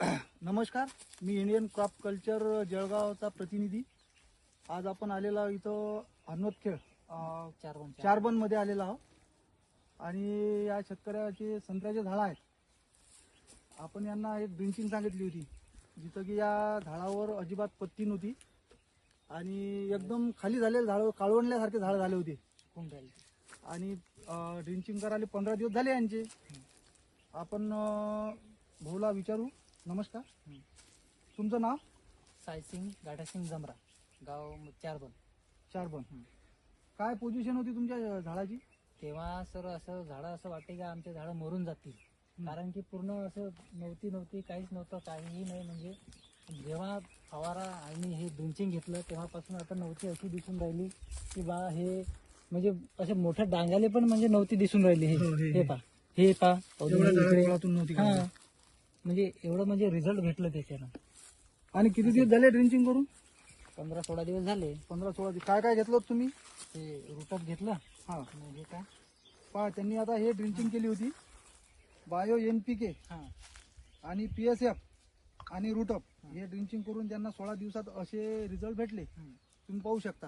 नमस्कार मी Indian crop culture जळगावचा प्रतिनिधी. आज आपण आलेला इथं वन चारबनमध्ये आलेला आहोत. आणि या शेतकऱ्याचे संत्र्याचे झाडं आहेत. आपण यांना एक ड्रिंचिंग सांगितली होती जिथं की या झाडावर अजिबात पत्ती नव्हती. आणि एकदम खाली झालेले झाड काळवणल्यासारखे झाड झाले होते. आणि ड्रिंचिंग करायला पंधरा दिवस झाले यांचे. आपण भाऊला विचारू. नमस्कार. तुमचं नाव? सायसिंग गाठासिंग जमरा. गाव चार वन चारबन. हं. काय पोझिशन होती तुमच्या झाडाची? तेव्हा सर असं झाडं असं वाटते का आमचे झाडं मरून जातील. कारण की पूर्ण असं नव्हती नव्हती काहीच नव्हतं काहीही नाही. म्हणजे जेव्हा फवारा आणि हे ड्रिंचिंग घेतलं तेव्हापासून आता नव्हती अशी दिसून राहिली. की बा हे म्हणजे असे मोठ्या डांगाले पण म्हणजे नव्हती दिसून राहिली हो, हे- हे. हे पा हे पा एवढ्या नव्हती हा. का? म्हणजे एवढं म्हणजे रिझल्ट भेटलं त्याच्यानं. आणि किती दिवस झाले ड्रिंचिंग करून? पंधरा सोळा दिवस झाले. पंधरा सोळा दिवस. काय काय घेतलं होतं तुम्ही? ते रुटअप घेतलं. हा. आणि हे काय? पहा त्यांनी आता हे ड्रिंचिंग केली होती. बायो एन पी के हा. आणि पी एस एफ आणि रूटअप हे. ड्रिंचिंग करून त्यांना सोळा दिवसात असे रिझल्ट भेटले. तुम्ही पाहू शकता.